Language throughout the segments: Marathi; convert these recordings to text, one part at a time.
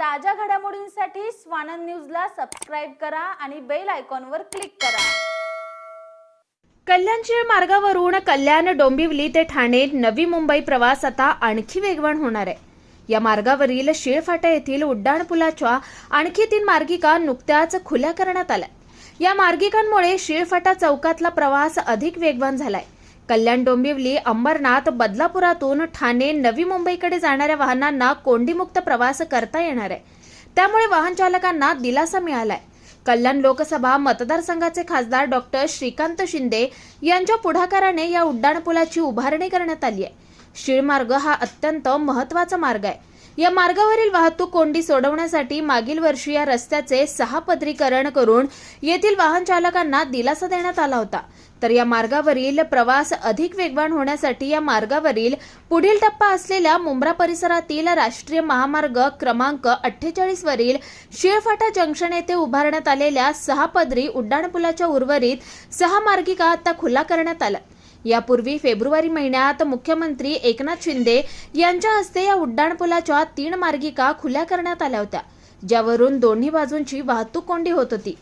ताज्या घडामोडींसाठी स्वानंद न्यूजला सबस्क्राईब करा आणि बेल आयकॉनवर क्लिक करा. कल्याणशीळ मार्गावरून कल्याण डोंबिवली ते ठाणे नवी मुंबई प्रवास आता आणखी वेगवान होणार आहे. या मार्गावरील शिळफाटा येथील उड्डाणपुलाच्या आणखी तीन मार्गिका नुकत्याच खुल्या करण्यात आल्या. या मार्गिकांमुळे शिळफाटा चौकातला प्रवास अधिक वेगवान झालाय. कल्याण डोंबिवली अंबरनाथ बदलापुरातून ठाणे नवी मुंबईकडे जाणाऱ्या वाहनांना कोंडीमुक्त प्रवास करता येणार आहे. त्यामुळे वाहन चालकांना दिलासा मिळालाय. कल्याण लोकसभा मतदारसंघाचे खासदार डॉक्टर श्रीकांत शिंदे यांच्या पुढाकाराने या उड्डाणपुलाची उभारणी करण्यात आली आहे. शिळमार्ग हा अत्यंत महत्त्वाचा मार्ग आहे. या मार्गावरील वाहतूक कोंडी सोडवण्यासाठी मागील वर्षी या रस्त्याचे सहा पदरीकरण करून येथील वाहन चालकांना दिलासा देण्यात आला होता. तर या मार्गावरील प्रवास अधिक वेगवान होण्यासाठी या मार्गावरील पुढील टप्पा असलेल्या मुंब्रा परिसरातील राष्ट्रीय महामार्ग क्रमांक अठ्ठेचाळीस वरील शिळफाटा जंक्शन येथे उभारण्यात आलेल्या सहा पदरी उड्डाणपुलाच्या उर्वरित सहा मार्गिका आता खुला करण्यात आल्या. यापूर्वी फेब्रुवारी महिन्यात मुख्यमंत्री एकनाथ शिंदे यांच्या हस्ते या उड्डाणपुलाच्या तीन मार्गिका खुल्या करण्यात आल्या होत्या ज्यावरून दोन्ही बाजूंची वाहतूक कोंडी होत होती.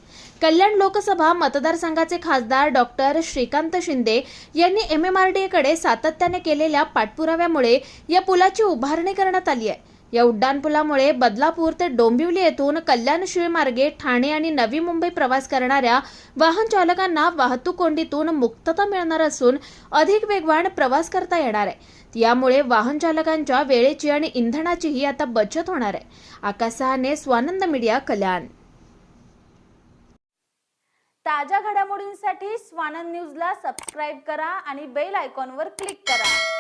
कल्याण लोकसभा मतदारसंघाचे खासदार डॉक्टर श्रीकांत शिंदे यांनी एमएमआरडीएकडे सातत्याने केलेल्या पाठपुराव्यामुळे या पुलाची उभारणी करण्यात आली आहे. या उड्डाणपुलामुळे बदलापूर ते डोंबिवली येथून कल्याण मार्गे ठाणे आणि नवी मुंबई प्रवास करणाऱ्या वाहन चालकांना वाहतूक कोंडीतून मुक्तता मिळणार असून अधिक वेगवान प्रवास करता येणार आहे. यामुळे वाहन चालकांच्या वेळेची आणि इंधनाचीही आता बचत होणार आहे. आकाशहाने स्वानंद मीडिया कल्याण. ताज्या घडामोडींसाठी स्वानंद न्यूजला सबस्क्राईब करा आणि बेल आयकॉनवर क्लिक करा.